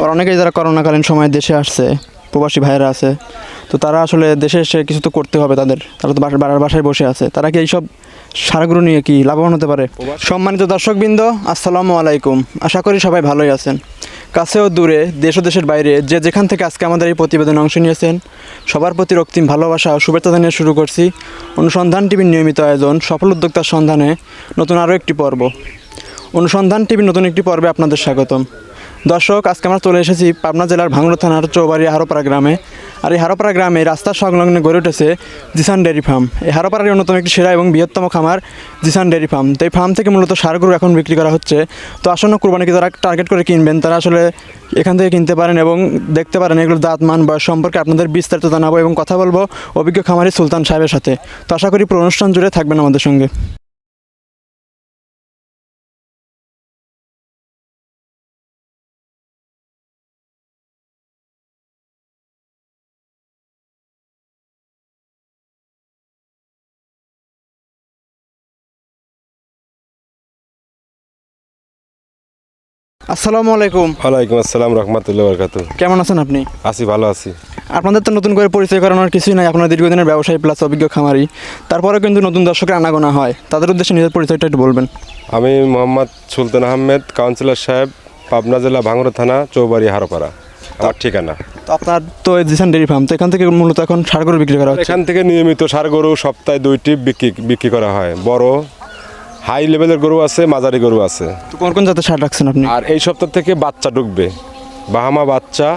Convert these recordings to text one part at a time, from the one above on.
আবার অনেকেই যারা করোনাকালীন সময় দেশে আসছে প্রবাসী ভাইয়েরা আছে তো তারা আসলে দেশে এসে কিছু তো করতে হবে তাদের। তারা তো বাড়ার বাসায় বসে আছে। তারা কি এইসব সারগুলো নিয়ে কি লাভবান হতে পারে? সম্মানিত দর্শকবৃন্দ আসসালামু আলাইকুম। আশা করি সবাই ভালোই আছেন। কাছেও দূরে দেশ ও দেশের বাইরে যে যেখান থেকে আজকে আমাদের এই প্রতিবেদনে অংশ নিয়েছেন সবার প্রতি রক্তিম ভালোবাসা ও শুভেচ্ছা জানিয়ে শুরু করছি অনুসন্ধান টিভির নিয়মিত আয়োজন সফল উদ্যোক্তার সন্ধানে নতুন আরও একটি পর্ব। অনুসন্ধান টিভির নতুন একটি পর্বে আপনাদের স্বাগতম। দর্শক, আজকে আমরা চলে এসেছি পাবনা জেলার ভাঙড়া থানার চৌবাড়ি হারোপাড়া গ্রামে। আর এই হারোপাড়া গ্রামে রাস্তার সংলগ্নে গড়ে উঠেছে জিসান ডেয়ারি ফার্ম। এই হারোপাড়ার অন্যতম একটি সেরা এবং বৃহত্তম খামার জিসান ডেয়ারি ফার্ম। তো এই ফার্ম থেকে মূলত সার গরু এখন বিক্রি করা হচ্ছে। তো আসন্ন কুরবানিকে যারা টার্গেট করে কিনবেন, তারা আসলে এখান থেকে কিনতে পারেন এবং দেখতে পারেন এগুলো দাঁত, মান, বয়স সম্পর্কে আপনাদের বিস্তারিত জানাব এবং কথা বলব অভিজ্ঞ খামারি সুলতান সাহেবের সাথে। তো আশা করি পুরো অনুষ্ঠান জুড়ে থাকবেন আমাদের সঙ্গে। আসসালামু আলাইকুম। ওয়ালাইকুম আসসালাম রহমতুল্লাহ বরকাত কেমন আছেন আপনি? আছি ভালো আছি। আপনাদের তো নতুন করে পরিচয় করানোর কিছুই নাই আপনার দীর্ঘদিনের ব্যবসায়ী প্লাস অভিজ্ঞ খামারি। তারপরেও কিন্তু নতুন দর্শকের আনাগোনা হয়। তাদের উদ্দেশ্যে নিজের পরিচয়টা একটু বলবেন। আমি মোহাম্মদ সুলতান আহমেদ কাউন্সিলর সাহেব পাবনা জেলা ভাঙড়া থানা চৌবাড়ি হারোপাড়া। আমার ঠিকানা। তো আপনার তো জিসান ডেরি ফার্ম তো এখান থেকে মূলত এখন সার গরু বিক্রি করা হচ্ছে? এখান থেকে নিয়মিত সার গরু সপ্তাহে দুইটি বিক্রি বিক্রি করা হয়। বড় হাই লেভেলের গরু আছে মাঝারি গরু আছে। তো কোন কোন জাতের সার রাখছেন আপনি? আর এই সপ্তাহ থেকে বাচ্চা ঢুকবে। বাহামা বাচ্চা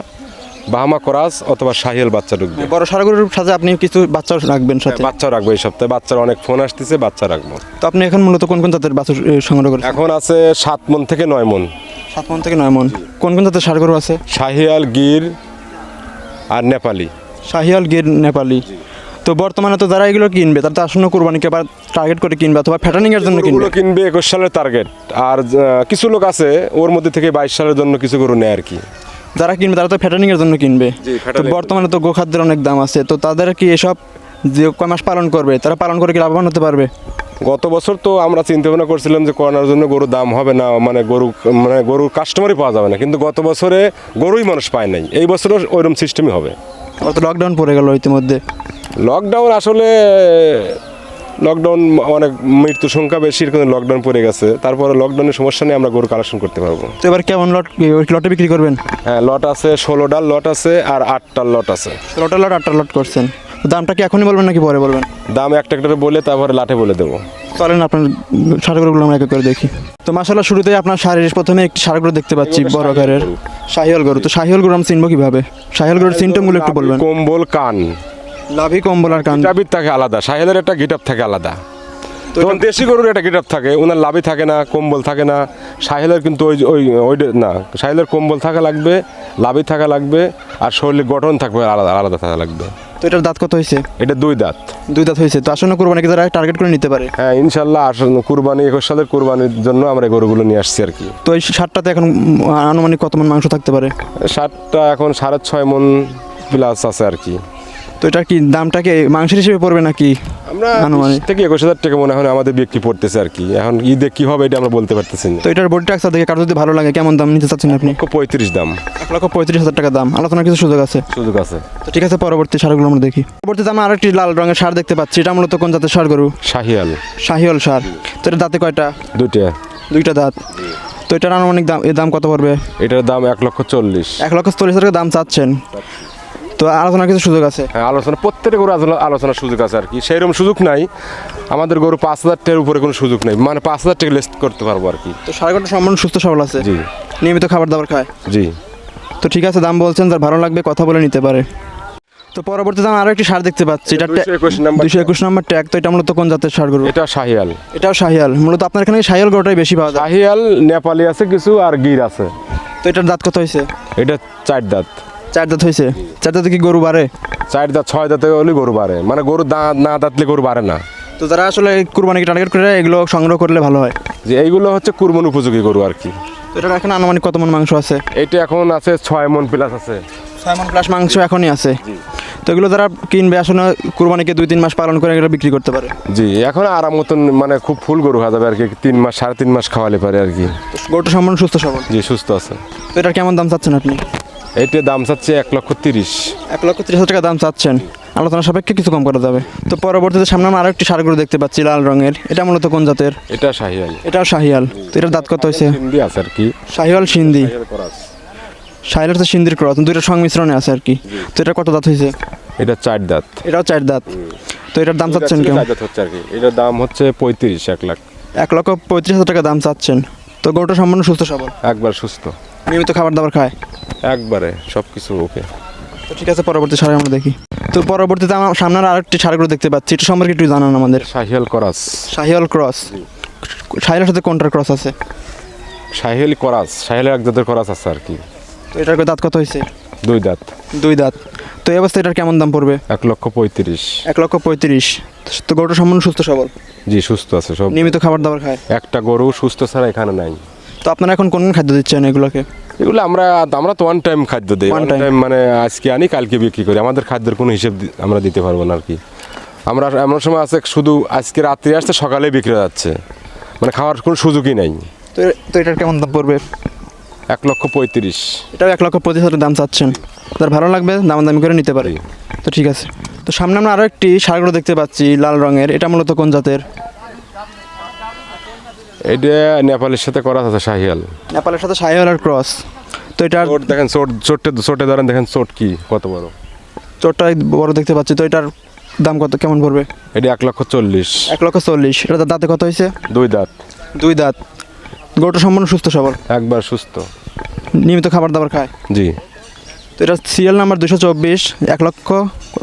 বাহামা করাস অথবা শাহিয়াল বাচ্চা ঢুকবে। বড় সার গরুর সাথে আপনি কিছু বাচ্চা রাখবেন সাথে? বাচ্চা রাখব এই সপ্তাহে। বাচ্চার অনেক ফোন আসতেছে বাচ্চা রাখব। তো আপনি এখন মূলত কোন কোন জাতের বাচ্চা সংগ্রহ করেন এখন আছে সাত মন থেকে নয় মন। সাত মন থেকে নয় মন। কোন কোন জাতের সার গরু আছে? শাহিয়াল গির আর নেপালি। শাহিয়াল গির নেপালি। তো বর্তমানে তো যারা এগুলো কিনবে তারা তো আসন্ন কুরবানিকে আবার টার্গেট করে কিনবে অথবা ফ্যাটানিং এর জন্য কিনবে? কিনবে একুশ সালের টার্গেট আর কিছু লোক আছে ওর মধ্যে থেকে বাইশ সালের জন্য কিছু গরু নেয় আর কি। যারা কিনবে তারা তো ফ্যাটানিং এর জন্য কিনবে। তো বর্তমানে তো গোখাদ্যের অনেক দাম আছে। তো তাদের কি এসব যে কয় মাস পালন করবে তারা পালন করে কি লাভবান হতে পারবে? গত বছর তো আমরা চিন্তা ভাবনা করছিলাম যে করোনার জন্য গরুর দাম হবে না মানে গরু মানে গরুর কাস্টমারই পাওয়া যাবে না। কিন্তু গত বছরে গরুই মানুষ পায় নাই। এই বছরও ওইরকম সিস্টেমই হবে। আবার তো লকডাউন পড়ে গেল ইতিমধ্যে। লকডাউন আসলে লকডাউন অনেক মৃত্যু সংখ্যা বেশি এরকম লকডাউন পড়ে গেছে। তারপরে লকডাউনের সমস্যা নিয়ে আমরা গরু কালেকশন করতে পারব। তো এবার কেমন লট লটে বিক্রি করবেন? হ্যাঁ লট আছে ষোলোটার লট আছে আর আটটার লট আছে। লটা লট আটটা লট করছেন। দামটা কি এখনই বলবেন নাকি পরে বলবেন? দাম একটা একটা বলে তারপরে লাঠে বলে দেবো। চলেন আপনার সারগুলোগুলো আমরা এক করে দেখি। তো মাসাল্লাহ শুরুতেই আপনার শাড়ির প্রথমে একটি সারগুলো দেখতে পাচ্ছি বড় আকারের। শাহিয়াল গরু তো শাহিয়াল গরু আমরা চিনবো কীভাবে? শাহিয়াল গরুর সিমটমগুলো একটু বলবেন। কম্বল কান। লাভি কম্বল আর কান। গিটাবির থাকে আলাদা সাহেলের একটা গিটাপ থাকে আলাদা। তখন দেশি গরুর একটা গিটাপ থাকে ওনার লাভি থাকে না কম্বল থাকে না। সাহেলের কিন্তু ওই ওই ওই না সাহেলের কম্বল থাকা লাগবে লাভি থাকা লাগবে আর শরীরের গঠন থাকবে আলাদা আলাদা থাকা লাগবে। তো এটার দাঁত কত হয়েছে? এটা দুই দাঁত। দুই দাঁত হয়েছে। তো আসন্ন কুরবানিকে তারা টার্গেট করে নিতে পারে? হ্যাঁ ইনশাল্লাহ আসলে কুরবানি একুশ সালের কুরবানির জন্য আমরা এই গরুগুলো নিয়ে আসছি আর কি। তো এই সারটাতে এখন আনুমানিক কত মন মাংস থাকতে পারে? সাতটা এখন সাড়ে ছয় মন প্লাস আছে আর কি। তো এটা কি দামটা কি মাংসের হিসেবে পড়বে নাকি আমরা আনুমানিক। থেকে একুশ হাজার টাকা মনে হয় আমাদের বিক্রি পড়তেছে আর কি। এখন ঈদে কি হবে এটা আমরা বলতে পারতেছি না। তো এটার বডি টাক্সা দেখে কারও যদি ভালো লাগে কেমন দাম নিতে চাচ্ছেন আপনি? পঁয়ত্রিশ দাম। এক লক্ষ পঁয়ত্রিশ হাজার টাকা দাম। আলোচনার কিছু সুযোগ আছে? সুযোগ আছে। তো ঠিক আছে পরবর্তী সারগুলো আমরা দেখি। পরবর্তীতে আমরা আরেকটি লাল রঙের সার দেখতে পাচ্ছি। এটা মূলত কোন জাতের সার গরু? শাহিয়াল। শাহিওল সার। তো এটা দাঁতে কয়টা? দুইটা। দুইটা দাঁত। তো এটার আনুমানিক দাম এর দাম কত পড়বে? এটার দাম এক লক্ষ চল্লিশ। এক লক্ষ চল্লিশ হাজার টাকা দাম চাচ্ছেন। তো আলোচনার কিছু সুযোগ আছে? হ্যাঁ আলোচনা প্রত্যেকটা গরু আলোচনা- আলোচনার সুযোগ আছে আর কি। সেইরকম সুযোগ নাই। আমাদের গরু পাঁচ হাজার টাকার উপরে কোনো সুযোগ নেই। মানে পাঁচ হাজার টাকা লেস করতে পারব আর কি। তো সার গরুটা সম্পূর্ণ সুস্থ সবল আছে? জি। নিয়মিত খাবার দাবার খায়? জি। তো ঠিক আছে দাম বলছেন যার ভালো লাগবে কথা বলে নিতে পারে। তো পরবর্তীতে আমি আরও একটি সার দেখতে পাচ্ছি। এটা 221 নাম্বার দুশো একুশ নম্বর ট্যাগ। তো এটা মূলত কোন জাতের সার গরু? এটা শাহিয়াল। এটাও শাহিয়াল। মূলত আপনার এখানে শাহিয়াল গরুটাই বেশি পাওয়া যায়। শাহিয়াল নেপালি আছে কিছু আর গির আছে। তো এটার দাঁত কত হয়েছে? এটা চার দাঁত। চার দাঁত হয়েছে। চার দাঁতে কি গরু বাড়ে? চার দাঁত ছয় দাঁতে হলে গরু বাড়ে। মানে গরু দাঁত না দাঁতলে গরু বাড়ে না। তো যারা আসলে কুরবানিকে টার্গেট করে এগুলো সংগ্রহ করলে ভালো হয়। যে এইগুলো হচ্ছে কুরবান উপযোগী গরু আর কি। তো এটার এখন আনুমানিক কত মন মাংস আছে? এইটা এখন আছে ছয় মন প্লাস আছে। ছয় মন প্লাস মাংস এখনই আছে। তো এগুলো যারা কিনবে আসলে কুরবানিকে দুই তিন মাস পালন করে এগুলো বিক্রি করতে পারে। জি এখন আরাম মতন মানে খুব ফুল গরু হয়ে যাবে আর কি। তিন মাস সাড়ে তিন মাস খাওয়ালে পারে আর কি। গরুটা সম্পূর্ণ সুস্থ সবল। জি সুস্থ আছে। তো এটার কেমন দাম চাচ্ছেন আপনি? এইটার দাম চাচ্ছে এক লক্ষ তিরিশ। এক লক্ষ তিরিশ হাজার টাকা দাম চাচ্ছেন। আলোচনা সাপেক্ষে কিছু কম করা যাবে। তো পরবর্তীতে সামনে আমরা আরও একটি সার গরু দেখতে পাচ্ছি লাল রঙের। এটা মূলত কোন জাতের? এটা শাহিয়াল। এটাও শাহিয়াল। তো এটার দাঁত কত হয়েছে? হিন্দি আছে আর কি। শাহিওয়াল সিন্ধি। শাহিয়াল। শাহিয়াল তো সিন্ধির ক্রস দুইটা সংমিশ্রণে আছে আর কি। তো এটা কত দাঁত হয়েছে? এটা চার দাঁত। এটাও চার দাঁত। তো এটার দাম চাচ্ছেন কেমন? দাঁত হচ্ছে আর কি। এটার দাম হচ্ছে পঁয়ত্রিশ এক লাখ। এক লক্ষ পঁয়ত্রিশ হাজার টাকা দাম চাচ্ছেন। তো গরুটা সম্পূর্ণ সুস্থ সবল? একবার সুস্থ। নিয়মিত খাবার দাবার খায়? একবারে সব কিছু ওকে। তো ঠিক আছে পরবর্তী সারে আমরা দেখি। তো পরবর্তীতে আমার সামনে আর আরেকটি সারগুলো দেখতে পাচ্ছি এটা সম্পর্কে একটু জানান আমাদের। শাহিয়াল ক্রস। শাহিওয়াল ক্রস। শাহিয়ালের সাথে কোনটার ক্রস আছে? শাহিয়াল করাস শাহিয়ালের এক জাতের করাস আছে আর কি। তো এটার দাঁত কত হয়েছে? দুই দাঁত। দুই দাঁত। তো এই অবস্থায় এটার কেমন দাম পড়বে? এক লক্ষ পঁয়ত্রিশ। এক লক্ষ পঁয়ত্রিশ। তো গরুটা সম্পূর্ণ সুস্থ সবল? জি সুস্থ আছে সব। নিয়মিত খাবার দাবার খায়? একটা গরু সুস্থ ছাড়া এখানে নাই। তো আপনারা এখন কোন কোন খাদ্য দিচ্ছেন এগুলোকে? এগুলো আমরা আমরা তো ওয়ান টাইম খাদ্য দিই। ওয়ান টাইম মানে আজকে আনি কালকে বিক্রি করি। আমাদের খাদ্যের কোনো হিসেব আমরা দিতে পারব না আর কি। আমরা এমন সময় আছে শুধু আজকে রাত্রি আসতে সকালে বিক্রি যাচ্ছে। মানে খাওয়ার কোনো সুযোগই নাই। তো তো এটার কেমন দাম পড়বে? এক লক্ষ পঁয়ত্রিশ। এটাও এক লক্ষ পঁচিশ হাজার দাম চাচ্ছেন। তার ভালো লাগবে দাম দামি করে নিতে পারি। তো ঠিক আছে। তো সামনে আমরা আরও একটি সারগুলো দেখতে পাচ্ছি লাল রঙের। এটা মূলত কোন জাতের? এটা নেপালের সাথে করা আছে শাহিয়াল। নেপালের সাথে শাহিওয়ালার ক্রস। তো চোট দেখেন চোট চোটে চোটে ধরেন দেখেন চোট কি কত বড়। চোরটা বড় দেখতে পাচ্ছি তো এটার দাম কত কেমন পড়বে? এটা এক লক্ষ চল্লিশ। এক লক্ষ চল্লিশ। এটা দাঁতে কত হয়েছে? দুই দাঁত। দুই দাঁত। গরুটা সম্পূর্ণ সুস্থ সবল। একবার সুস্থ। নিয়মিত খাবার দাবার খায়? জি। তো এটা সিরিয়াল নাম্বার দুশো চব্বিশ এক লক্ষ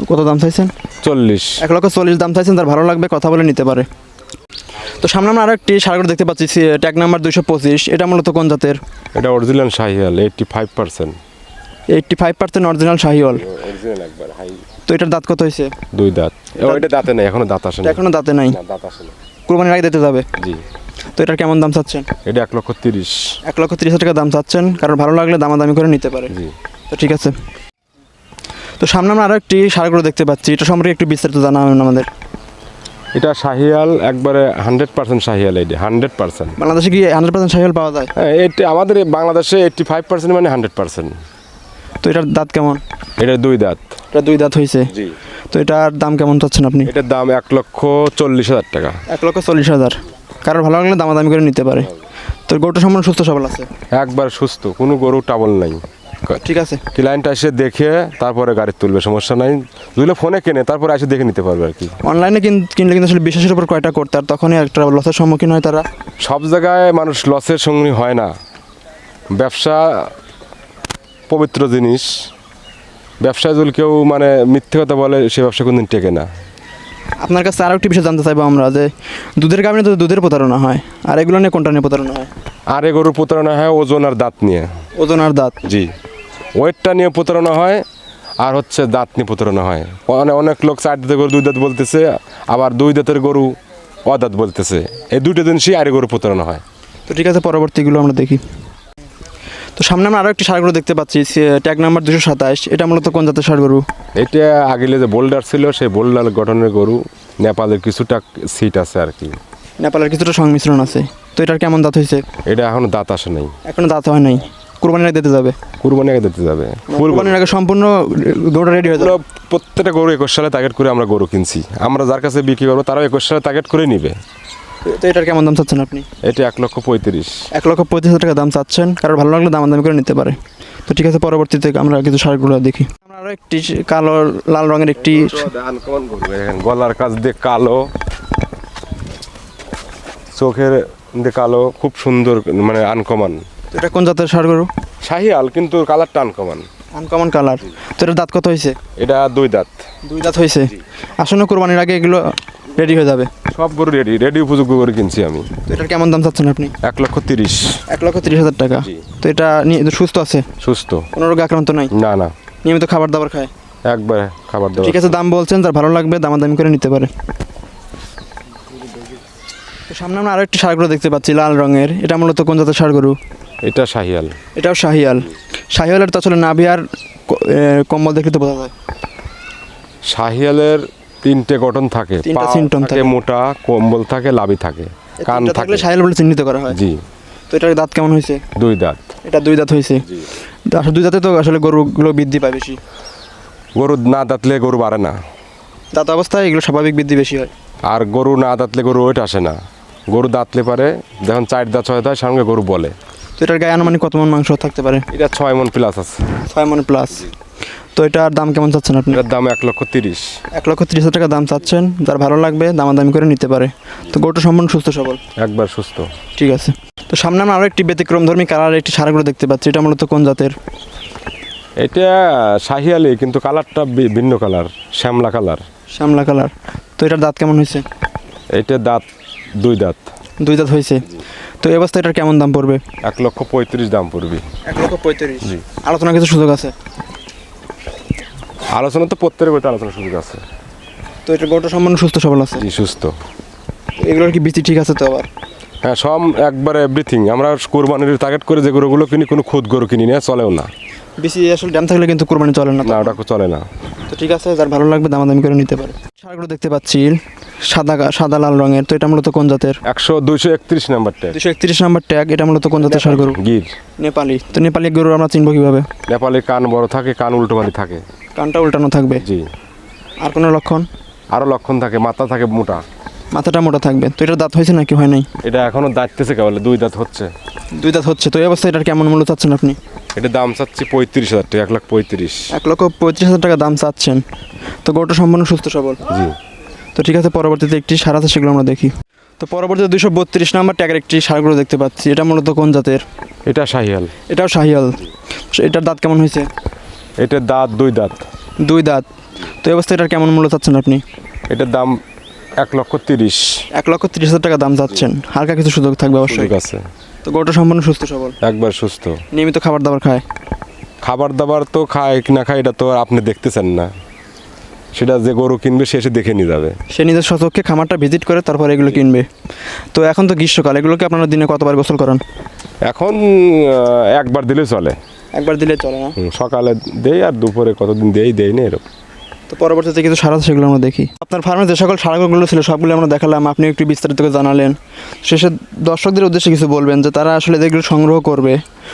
কত দাম চাইছেন? চল্লিশ। এক লক্ষ চল্লিশ দাম চাইছেন তার ভালো লাগবে কথা বলে নিতে পারে। তো সামনে আমরা আরও একটি দেখতে পাচ্ছি ট্যাগ নাম্বার দুশো পঁচিশ। এটা মূলত কোন জাতের? এটা original Sahiwal eighty five percent. Eighty five percent original Sahiwal. Original একবার হাই। তো এটার দাঁত কত হয়েছে? দুই দাঁত। ওইটা দাঁতে নেই এখনও দাঁত আসে না এখনও দাঁতে নাই? দাঁত আসে কুরবানির আগে দিতে যাবে? জি। তো এটার কেমন দাম চাচ্ছেন? এটা এক লক্ষ তিরিশ। এক লক্ষ তিরিশ টাকা দাম চাচ্ছেন কারণ ভালো লাগলে দামাদামি করে নিতে পারে। জি। তো ঠিক আছে। তো সামনে আমরা আরও একটি সারগুলো দেখতে পাচ্ছি এটা সম্পর্কে একটু বিস্তারিত জানাবেন আমাদের। এটা শাহিয়াল একবারে হান্ড্রেড পার্সেন্ট শাহিয়াল এইটা হান্ড্রেড পার্সেন্ট। বাংলাদেশে কি হান্ড্রেড পার্সেন্ট শাহিয়াল পাওয়া যায়? হ্যাঁ এটি আমাদের বাংলাদেশে এইটটি ফাইভ পার্সেন্ট মানে হান্ড্রেড পার্সেন্ট। তো এটার দাঁত কেমন? এটা দুই দাঁত। এটা দুই দাঁত হয়েছে জি। তো এটার দাম কেমন চাচ্ছেন আপনি? এটার দাম এক লক্ষ চল্লিশ হাজার টাকা। এক লক্ষ চল্লিশ হাজার। কারোর ভালো লাগলে দামাদামি করে নিতে পারে। তো গরুটা সম্পূর্ণ সুস্থ সবল আছে? একবার সুস্থ কোনো গরু টাবল নাই। ঠিক আছে। ক্লায়েন্ট এসে দেখে তারপরে গাড়ি তুলবে সমস্যা নাই। যদি ফোনে কেনে তারপরে এসে দেখে নিতে পারবে আর কি। অনলাইনে কিনলে কিন্তু আসলে বিশ্বাসের উপর কয়টা করতে আর তখনই একটা লসের সম্মুখীন হয় তারা। সব জায়গায় মানুষ লসের সঙ্গী হয় না। ব্যবসা পবিত্র জিনিস। ব্যবসায় যদি কেউ মানে মিথ্যে কথা বলে সে ব্যবসা কোনদিন টেকে না। আপনার কাছে আরও একটি বিষয় জানতে চাইব আমরা যে দুধের কারণে তো দুধের প্রতারণা হয় আর এগুলো নিয়ে কোনটা নিয়ে প্রতারণা হয়? আর গরুর প্রতারণা হয় ওজন আর দাঁত নিয়ে। ওজন আর দাঁত? জি। ওয়েটটা নিয়ে প্রতারণা হয় আর হচ্ছে দাঁত নিয়ে প্রতারণা হয়। মানে অনেক লোক চার দাঁতের গরু দুই দাঁত বলতেছে আবার দুই দাঁতের গরু অদাঁত বলতেছে। এই দুটো জিনিসই আর গরু প্রতারণা হয়। তো ঠিক আছে পরবর্তীগুলো আমরা দেখি। তো সামনে আমরা আরও একটি সারগরু দেখতে পাচ্ছি ট্যাগ নাম্বার দুশো সাতাশ। এটা মূলত কোন জাতের সারগরু এটা আগেলে যে বোল্ডার ছিল সেই বোল্ডার গঠনের গরু। নেপালের কিছুটা সিট আছে আর কি। নেপালের কিছুটা সংমিশ্রণ আছে। তো এটার কেমন দাঁত হয়েছে? এটা এখনও দাঁত আসে নাই। এখনও দাঁত হয় নাই? কুরবানির আগে দিতে যাবে। কুরবানি আগে দিতে যাবে। ফুল কুরবানির আগে সম্পূর্ণ গরুটা রেডি হয়ে যাবে। প্রত্যেকটা গরু একুশ সালে টার্গেট করে আমরা গরু কিনছি। আমরা যার কাছে বিক্রি করব তারাও একুশ সালে টার্গেট করে নিবে। তো এটার কেমন দাম চাচ্ছেন আপনি? এটা এক লক্ষ পঁয়ত্রিশ। এক লক্ষ পঁচিশ হাজার টাকা দাম চাচ্ছেন। কারণ ভালো লাগলে দাম দামি করে নিতে পারে। তো ঠিক আছে পরবর্তীতে আমরা কিছু সারগুলো দেখি। আমরা আরও একটি কালো লাল রঙের একটি গলার কাছ দিয়ে কালো। চোখের দিয়ে কালো খুব সুন্দর মানে আনকমন। তো এটা কোন জাতের সারগরু শাহিয়াল কিন্তু কালারটা আনকমন আনকমন কালার তো এটার দাঁত কত হয়েছে এটা দুই দাঁত। দুই দাঁত হয়েছে আসন্ন কোরবানির আগে এগুলো রেডি হয়ে যাবে? সব গরু রেডি রেডি উপযোগ্য করে কিনছি আমি। তো এটার কেমন দাম চাচ্ছেন আপনি? এক লক্ষ তিরিশ। এক লক্ষ তিরিশ হাজার টাকা। জি। তো এটা নিয়ে সুস্থ আছে? সুস্থ। কোনো রোগ আক্রান্ত নাই? না না। নিয়মিত খাবার দাবার খায়? একবার খাবার দাবার ঠিক আছে দাম বলছেন যার ভালো লাগবে দামাদামি করে নিতে পারে। তো সামনে আমরা আরও একটি সারগরু দেখতে পাচ্ছি লাল রঙের। এটা মূলত কোন জাতের সারগরু এটা শাহিয়াল। এটাও শাহিয়াল। শাহিয়ালের তো আসলে নাভি আর ক- এ, কম্বল দেখলে তো বোঝা যায়। শাহিয়ালের তিনটে গঠন থাকে। তিনটা symptom থাকে। মোটা কম্বল থাকে লাভি থাকে কান থাকলে সাহেল বলে চিহ্নিত করা হয়। জি। তো এটার দাঁত কেমন হয়েছে? দুই দাঁত। এটা দুই দাঁত হয়েছে। আসলে দুই দাঁতে তো আসলে গরুগুলো বৃদ্ধি পায় বেশি। গরু না দাঁতলে গরু বাড়ে না। দাঁত অবস্থায় এগুলো স্বাভাবিক বৃদ্ধি বেশি হয়। আর গরু না দাঁতলে গরু ওইটা আসে না। গরু দাঁতলে পারে যখন চার দাঁত ছয় দাঁত সঙ্গে গরু বলে। এটার গায়ে আনুমানিক কত মন মাংস থাকতে পারে? এটা ছয় মন প্লাস আছে। ছয় মন প্লাস তো এটার দাম কেমন চাচ্ছেন আপনি? এটার দাম এক লক্ষ তিরিশ। এক লক্ষ তিরিশ হাজার টাকা দাম চাচ্ছেন। যার ভালো লাগবে দামাদামি করে নিতে পারে। তো গরুটা সম্পূর্ণ সুস্থ সবল? একবার সুস্থ। ঠিক আছে। তো সামনে আমরা আরও একটি ব্যতিক্রম ধর্মী কালার একটি সারগুলো দেখতে পাচ্ছি। এটা মূলত কোন জাতের? এটা শাহিয়ালি কিন্তু কালারটা ভিন্ন কালার শ্যামলা কালার। শ্যামলা কালার। তো এটার দাঁত কেমন হয়েছে? এটা দাঁত দুই দাঁত। দুই দাঁত হয়েছে। তো এই অবস্থায় এটার কেমন দাম পড়বে? এক লক্ষ পঁয়ত্রিশ দাম পড়বে। এক লক্ষ পঁয়ত্রিশ। আলোচনা কিছু সুযোগ আছে? আলোচনা তো প্রত্যেকের বইতে আলোচনা সুযোগ আছে। তো এটা গরুটা সম্পূর্ণ সুস্থ সবল আছে? জি সুস্থ। এগুলোর কি বৃষ্টি ঠিক আছে তো আবার? হ্যাঁ সব একবারে এভরিথিং আমরা কোরবানির টার্গেট করে যে গরুগুলো কিনি কোনো খুদ গরু কিনি না চলেও না। বেশি আসলে ড্যাম থাকলে কিন্তু কোরবানি চলে না। না ওটা চলে না। তো ঠিক আছে যার ভালো লাগবে দামাদামি করে নিতে পারে। সারগুলো দেখতে পাচ্ছি সাদা সাদা লাল রঙের। তো এটা মূলত কোন জাতের? একশো দুইশো একত্রিশ নাম্বারটা দুশো একত্রিশ নাম্বার ট্যাগ এটা মূলত কোন জাতের সার গরু? গির। নেপালি। তো নেপালি গরু আমরা চিনবো কীভাবে? নেপালে কান বড় থাকে কান উল্টো মারি থাকে। কানটা উল্টানো থাকবে? জি। আর কোনো লক্ষণ? আরও লক্ষণ থাকে মাথা থাকে মোটা। মাথাটা মোটা থাকবে। তো এটা দাঁত হয়েছে নাকি হয় নাই? এটা এখনও দাঁততেছে কেবল দুই দাঁত হচ্ছে। দুই দাঁত হচ্ছে। তো এই অবস্থায় এটার কেমন মূল্য চাচ্ছেন আপনি? এটা দাম চাচ্ছি পঁয়ত্রিশ হাজার টাকা এক লাখ পঁয়ত্রিশ। এক লক্ষ পঁয়ত্রিশ হাজার টাকা দাম চাচ্ছেন। তো গরুটা সম্পূর্ণ সুস্থ সবল? জি। তো ঠিক আছে পরবর্তীতে একটি সার আছে সেগুলো আমরা দেখি। তো পরবর্তীতে দুশো বত্রিশ নাম্বার ট্যাগের একটি সারগুলো দেখতে পাচ্ছি। এটা মূলত কোন জাতের? এটা শাহিয়াল। এটাও শাহিয়াল। এটার দাঁত কেমন হয়েছে? এটার দাঁত দুই দাঁত। দুই দাঁত। তো এই অবস্থায় এটার কেমন মূল্য চাচ্ছেন আপনি? এটার দাম এক লক্ষ তিরিশ। এক লক্ষ তিরিশ হাজার টাকা দাম চাচ্ছেন। হালকা কিছু সুযোগ থাকবে অবশ্যই। আছে। তো গরুটা সম্পূর্ণ সুস্থ সবল? একবার সুস্থ। নিয়মিত খাবার দাবার খায়? খাবার দাবার তো খায় কি না খায় এটা তো আর আপনি দেখতেছেন না। সেটা যে গরু কিনবে সে এসে দেখে নিয়ে যাবে। সে নিজের সচক্ষে খামারটা ভিজিট করে তারপর এগুলো কিনবে। তো এখন তো গ্রীষ্মকাল এগুলোকে আপনারা দিনে কতবার গোসল করান? এখন আহ, একবার দিলে চলে। একবার দিলে চলে না? হুম, সকালে দেই আর দুপুরে কতদিন দেই দেই না এরকম। তো পরবর্তীতে কিছু সার আছে সেগুলো আমরা দেখি। আপনার ফার্মে যে সকল সারগুলো ছিল সবগুলো আমরা দেখালাম আপনি একটু বিস্তারিত করে জানালেন। শেষে দর্শকদের উদ্দেশ্যে কিছু বলবেন যে তারা আসলে যেগুলো সংগ্রহ করবে।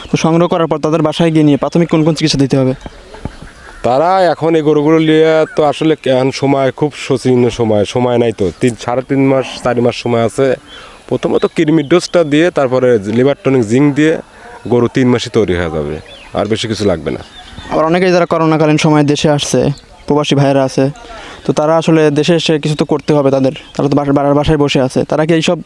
তো সংগ্রহ করার পর তাদের বাসায় গিয়ে নিয়ে প্রাথমিক কোন কোন চিকিৎসা দিতে হবে? তারা এখন এই গরুগুলো নিয়ে তো আসলে এখন সময় খুব শোচনীয় সময় সময় নাই তো। তিন সাড়ে তিন মাস চারি মাস সময় আছে। প্রথমত কৃমির ডোজটা দিয়ে তারপরে লিভার টনিক জিঙ্ক দিয়ে গরু তিন মাসে তৈরি হয়ে যাবে। আর বেশি কিছু লাগবে না। আবার অনেকেই যারা করোনাকালীন সময় দেশে আসছে প্রবাসী ভাইয়েরা আছে। তো তারা আসলে দেশে এসে কিছু তো করতে হবে তাদের। তারা তো বাড়ার বাসায় বসে আছে। তারা কি এইসব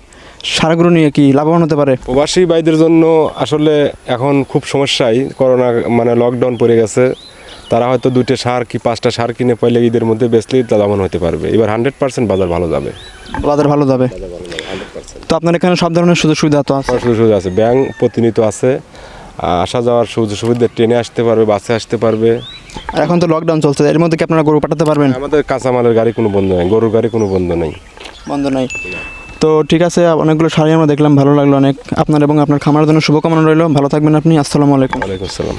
সারগুলো নিয়ে কি লাভবান হতে পারে? প্রবাসী ভাইদের জন্য আসলে এখন খুব সমস্যাই। করোনা মানে লকডাউন পড়ে গেছে। তারা হয়তো দুইটা সার কি পাঁচটা সার কিনে পয়লে ঈদের মধ্যে বেচলেই লাভবান হতে পারবে। এবার হান্ড্রেড পার্সেন্ট বাজার ভালো যাবে। বাজার ভালো যাবে। তো আপনার এখানে সব ধরনের সুযোগ সুবিধা তো আছে? সুযোগ সুবিধা আছে। ব্যাংক প্রতিনিয়ত আছে। আসা যাওয়ার সুযোগ সুবিধা ট্রেনে আসতে পারবে বাসে আসতে পারবে। আর এখন তো লকডাউন চলছে এর মধ্যে কি আপনারা গরু পাঠাতে পারবেন? আমাদের কাঁচামালের গাড়ি কোনো বন্ধ নেই গরুর গাড়ি কোনো বন্ধ নেই। বন্ধ নাই। তো ঠিক আছে অনেকগুলো শাড়ি আমরা দেখলাম ভালো লাগল অনেক। আপনার এবং আপনার খামারের জন্য শুভকামনা রইল ভালো থাকবেন আপনি আসসালামু আলাইকুম। ওয়ালাইকুম আসসালাম।